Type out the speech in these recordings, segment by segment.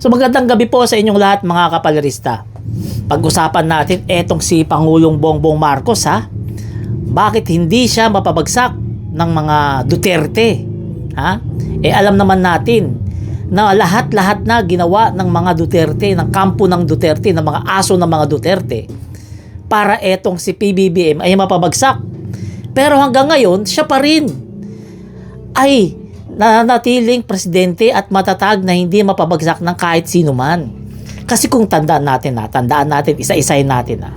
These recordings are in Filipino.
So magandang gabi po sa inyong lahat mga kapalirista. Pag-usapan natin etong si Pangulong Bongbong Marcos ha. Bakit hindi siya mapabagsak ng mga Duterte? Ha? Eh alam naman natin na lahat-lahat na ginawa ng mga Duterte, ng kampo ng Duterte, ng mga aso ng mga Duterte para etong si PBBM ay mapabagsak. Pero hanggang ngayon, siya pa rin ay nanatiling presidente at matatag na hindi mapabagsak ng kahit sino man. Kasi kung tandaan natin na, tandaan natin, isa-isahin natin na.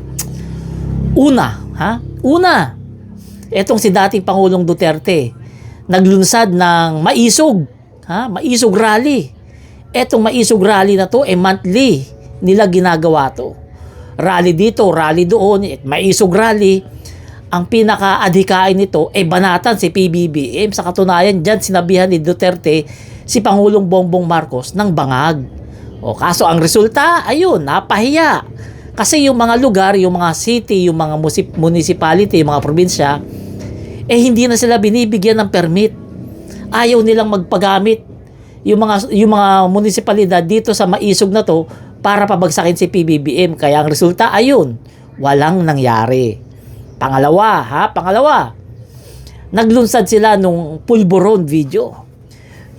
Una, ha? Una, etong si dating Pangulong Duterte, naglunsad ng maisog, ha? Maisog rally. Etong maisog rally na to, eh monthly nila ginagawa to. Rally dito, rally doon, eh, maisog rally ang pinaka-adhikain nito ay banatan si PBBM. Sa katunayan, dyan sinabihan ni Duterte si Pangulong Bongbong Marcos ng bangag. O kaso ang resulta, ayun, napahiya. Kasi yung mga lugar, yung mga city, yung mga municipality, yung mga probinsya, eh hindi na sila binibigyan ng permit. Ayaw nilang magpagamit yung mga yung mga munisipalidad dito sa maisog na to para pabagsakin si PBBM. Kaya ang resulta ayun, walang nangyari. Pangalawa, ha? Pangalawa. Naglunsad sila nung pulburon video.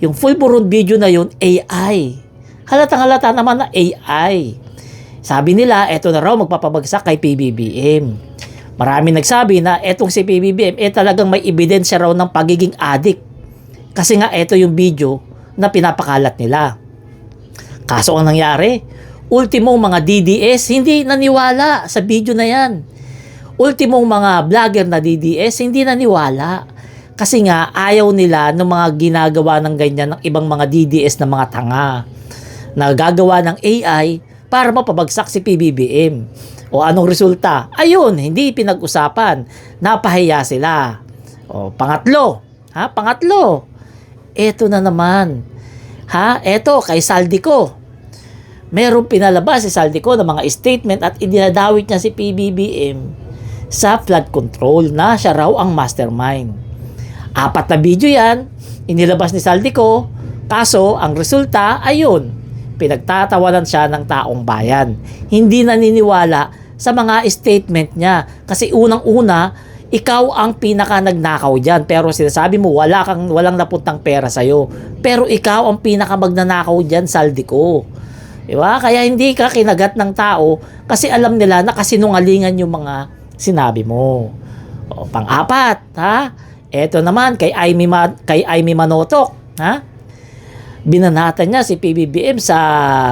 Yung pulburon video na yun, AI. Halatang halata naman na AI. Sabi nila, eto na raw magpapabagsak kay PBBM. Marami nagsabi na etong si PBBM, eh talagang may ebidensya raw ng pagiging addict. Kasi nga eto yung video na pinapakalat nila. Kaso ang nangyari, ultimo mga DDS hindi naniwala sa video na yan ultimong mga vlogger na DDS hindi naniwala. Kasi nga ayaw nila ng mga ginagawa ng ganyan ng ibang mga DDS na mga tanga na gagawa ng AI para mapabagsak si PBBM. O anong resulta? Ayun, hindi pinag-usapan. Napahiya sila. O pangatlo, ha? Pangatlo. Eto na naman. Ha? Eto kay Saldico. Merong pinalabas si Saldico ng mga statement at idinadawit niya si PBBM sa flood control na siya raw ang mastermind. Apat na video yan, inilabas ni Saldico, kaso ang resulta, ayun, pinagtatawanan siya ng taong bayan. Hindi naniniwala sa mga statement niya kasi unang-una, ikaw ang pinaka nagnakaw diyan pero sinasabi mo wala kang walang napuntang pera sa iyo pero ikaw ang pinaka magnanakaw diyan Saldico di ba kaya hindi ka kinagat ng tao kasi alam nila na kasinungalingan yung mga sinabi mo. O, pang-apat, ha? Ito naman kay Aimee, Ma- kay Aimee Manotok, ha? Binanatan niya si PBBM sa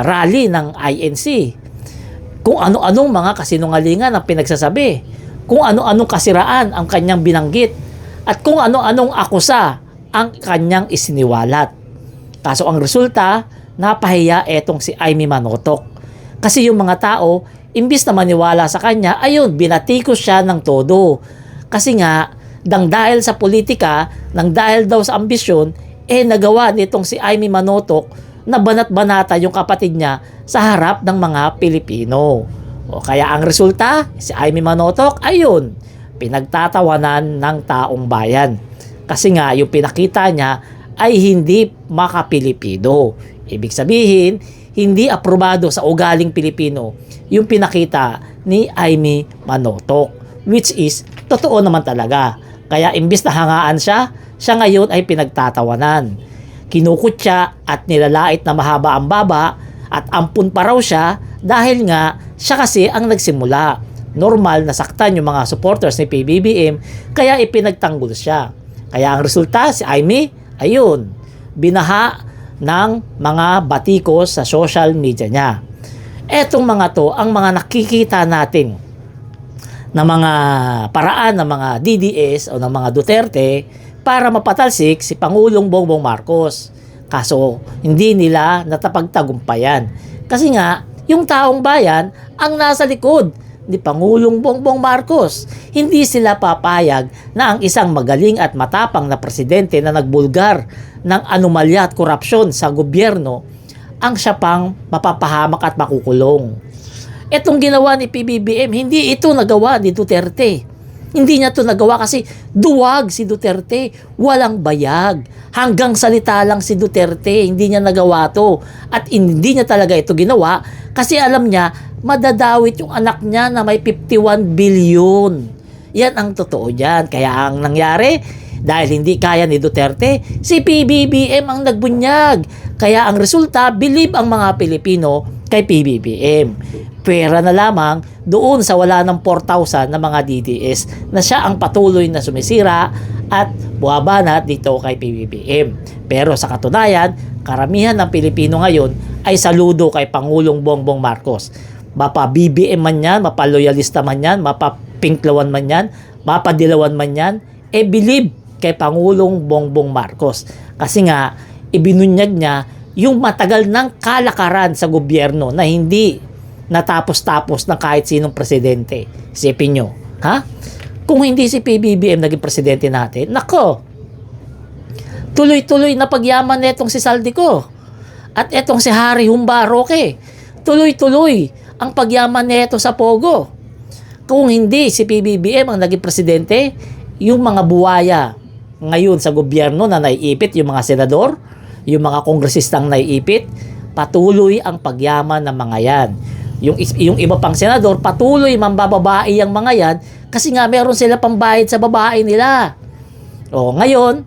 rally ng INC. Kung ano-anong mga kasinungalingan ang pinagsasabi. Kung ano-anong kasiraan ang kanyang binanggit. At kung ano-anong akusa ang kanyang isiniwalat. Kaso ang resulta, napahiya etong si Aimee Manotok. Kasi yung mga tao, imbis na maniwala sa kanya, ayun, binatikos siya ng todo. Kasi nga, dang dahil sa politika, nang dahil daw sa ambisyon, eh nagawa nitong si Aimee Manotok na banat-banata yung kapatid niya sa harap ng mga Pilipino. O kaya ang resulta, si Aimee Manotok, ayun, pinagtatawanan ng taong bayan. Kasi nga, yung pinakita niya ay hindi makapilipino. Ibig sabihin, hindi aprobado sa ugaling Pilipino yung pinakita ni Aimee Manotok which is totoo naman talaga. Kaya imbis na hangaan siya, siya ngayon ay pinagtatawanan. Kinukutya at nilalait na mahaba ang baba at ampun pa raw siya dahil nga siya kasi ang nagsimula. Normal na saktan yung mga supporters ni PBBM kaya ipinagtanggol siya. Kaya ang resulta si Aimee, ayun, binaha ng mga batikos sa social media niya. Etong mga to ang mga nakikita natin na mga paraan ng mga DDS o ng mga Duterte para mapatalsik si Pangulong Bongbong Marcos. Kaso hindi nila natapagtagumpayan. Kasi nga, yung taong bayan ang nasa likod ni Pangulong Bongbong Marcos. Hindi sila papayag na ang isang magaling at matapang na presidente na nagbulgar ng anomalya at korupsyon sa gobyerno ang siya pang mapapahamak at makukulong. Itong ginawa ni PBBM, hindi ito nagawa ni Duterte. Hindi niya to nagawa kasi duwag si Duterte. Walang bayag. Hanggang salita lang si Duterte. Hindi niya nagawa to. At hindi niya talaga ito ginawa kasi alam niya madadawit yung anak niya na may 51 billion. Yan ang totoo dyan. Kaya ang nangyari, dahil hindi kaya ni Duterte, si PBBM ang nagbunyag. Kaya ang resulta, believe ang mga Pilipino kay PBBM. Pera na lamang doon sa wala ng 4,000 na mga DDS na siya ang patuloy na sumisira at buwabanat dito kay PBBM. Pero sa katunayan, karamihan ng Pilipino ngayon ay saludo kay Pangulong Bongbong Marcos. Mapa BBM man yan, mapa loyalista man yan, mapa pinklawan man yan, mapa dilawan man yan, e believe kay Pangulong Bongbong Marcos. Kasi nga, ibinunyag niya yung matagal ng kalakaran sa gobyerno na hindi natapos-tapos ng kahit sinong presidente. Isipin nyo. Ha? Kung hindi si PBBM naging presidente natin, nako, tuloy-tuloy na pagyaman netong si Saldico. At etong si Harry Humba Roque. Tuloy-tuloy ang pagyaman neto sa Pogo. Kung hindi si PBBM ang naging presidente, yung mga buwaya ngayon sa gobyerno na naiipit, yung mga senador, yung mga kongresistang naiipit, patuloy ang pagyaman ng mga yan. Yung, yung iba pang senador, patuloy mambababae ang mga yan kasi nga meron sila pambayad sa babae nila. O ngayon,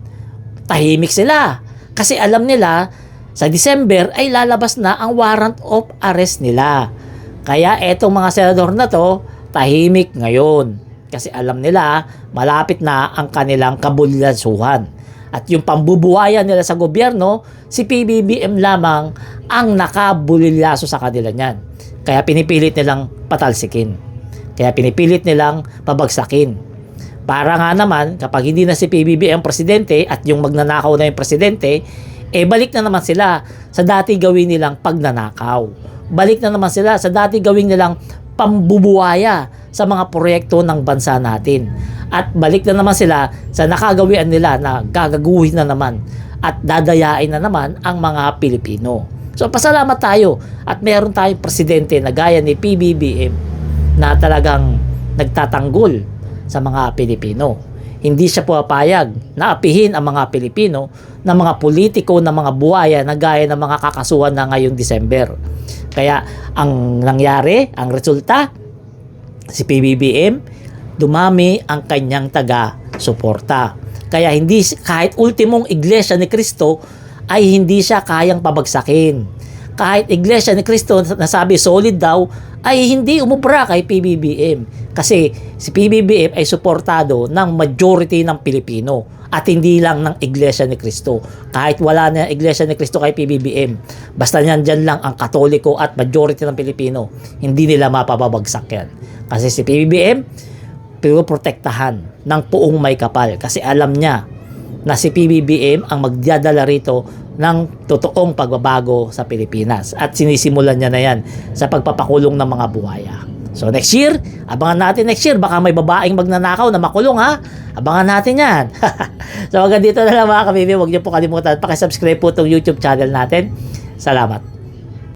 tahimik sila. Kasi alam nila, sa December ay lalabas na ang warrant of arrest nila. Kaya etong mga senador na to, tahimik ngayon. Kasi alam nila, malapit na ang kanilang kabulilansuhan. At yung pambubuhayan nila sa gobyerno, si PBBM lamang ang nakabulilyaso sa kanila niyan. Kaya pinipilit nilang patalsikin. Kaya pinipilit nilang pabagsakin. Para nga naman, kapag hindi na si PBB ang presidente at yung magnanakaw na yung presidente, eh balik na naman sila sa dati gawin nilang pagnanakaw. Balik na naman sila sa dati gawin nilang pambubuhaya sa mga proyekto ng bansa natin. At balik na naman sila sa nakagawian nila na gagaguhin na naman at dadayain na naman ang mga Pilipino. So pasalamat tayo at meron tayong presidente na gaya ni PBBM na talagang nagtatanggol sa mga Pilipino. Hindi siya puwapayag na apihin ang mga Pilipino ng mga politiko ng mga buhaya na gaya ng mga kakasuhan na ngayong December. Kaya ang nangyari, ang resulta, si PBBM, dumami ang kanyang taga-suporta. Kaya hindi kahit ultimong iglesia ni Kristo ay hindi siya kayang pabagsakin. Kahit iglesia ni Kristo na sabi solid daw ay hindi umubra kay PBBM kasi si PBBM ay suportado ng majority ng Pilipino at hindi lang ng iglesia ni Kristo. Kahit wala na iglesia ni Kristo kay PBBM, basta niyan dyan lang ang katoliko at majority ng Pilipino, hindi nila mapababagsak yan. Kasi si PBBM, pinuprotektahan ng puong may kapal kasi alam niya na si PBBM ang magdadala rito ng totoong pagbabago sa Pilipinas at sinisimulan niya na yan sa pagpapakulong ng mga buhaya. So next year, abangan natin next year, baka may babaeng magnanakaw na makulong ha. Abangan natin yan. so hanggang dito na lang mga kabibi, huwag niyo po kalimutan, pakisubscribe po itong YouTube channel natin. Salamat.